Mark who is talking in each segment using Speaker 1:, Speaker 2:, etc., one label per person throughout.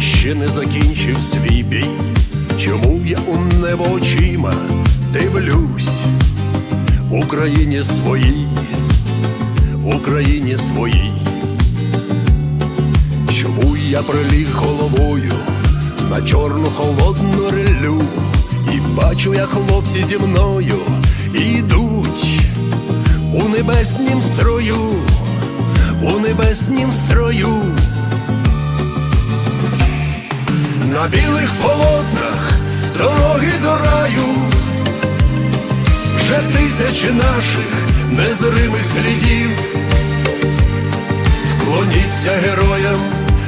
Speaker 1: ще не закінчив свій бій. Чому я у небо очима дивлюсь Україні своїй, Україні своїй. Чому я приліг головою на чорну холодну релю і бачу, як хлопці зі мною ідуть у небеснім строю, у небеснім строю. На білих полотнах дороги до раю, вже тисячі наших незримих слідів. Вклоніться героям,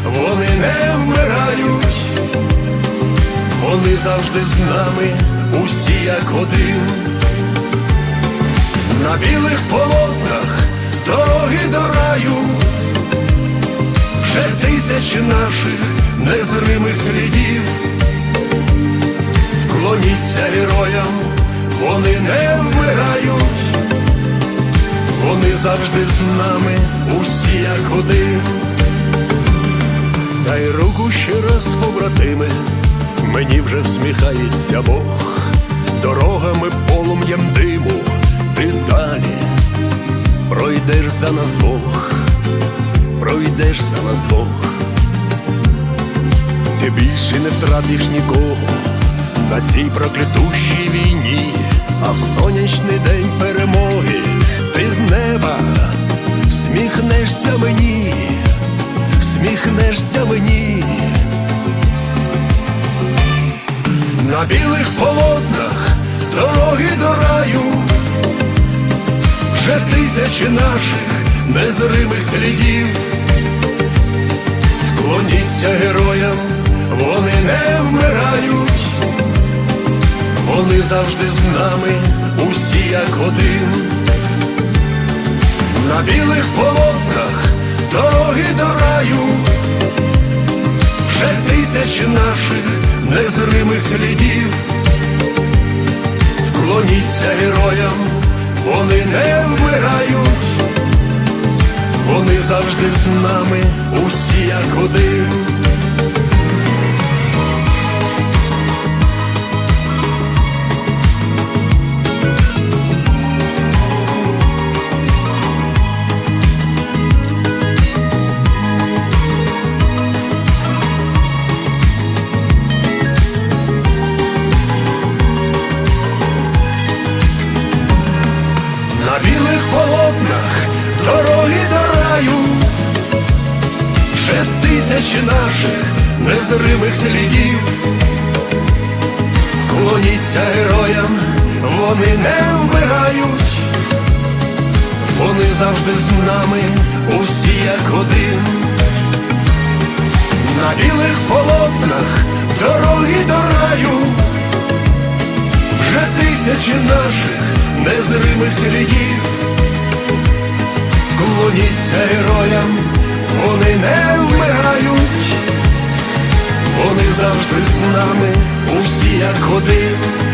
Speaker 1: вони не вмирають, вони завжди з нами, усі як один. На білих полотнах дороги до раю, вже тисячі наших незримих слідів. Завжди з нами, усі як один. Дай руку ще раз, побратими, мені вже всміхається Бог, дорогами полум'ям диму, ти далі пройдеш за нас двох, пройдеш за нас двох, ти більше не втратиш нікого на цій проклятущій війні, а в сонячний день перемоги ти з неба всміхнешся мені, всміхнешся мені. На білих полотнах дороги до раю, вже тисячі наших незримих слідів. Вклоніться героям, вони не вмирають, вони завжди з нами, усі як один. На білих полотнах дороги до раю, вже тисячі наших незримих слідів. Вклоніться героям, вони не вмирають, вони завжди з нами, усі як один. Білих полотнах дороги до раю, вже тисячі наших незримих слідів. Вклоніться героям, вони не вмирають, вони завжди з нами, усі як один. На білих полотнах дороги до раю, вже тисячі наших незримих слідів. Вклоніться героям, вони не вмирають, вони завжди з нами, усі як один.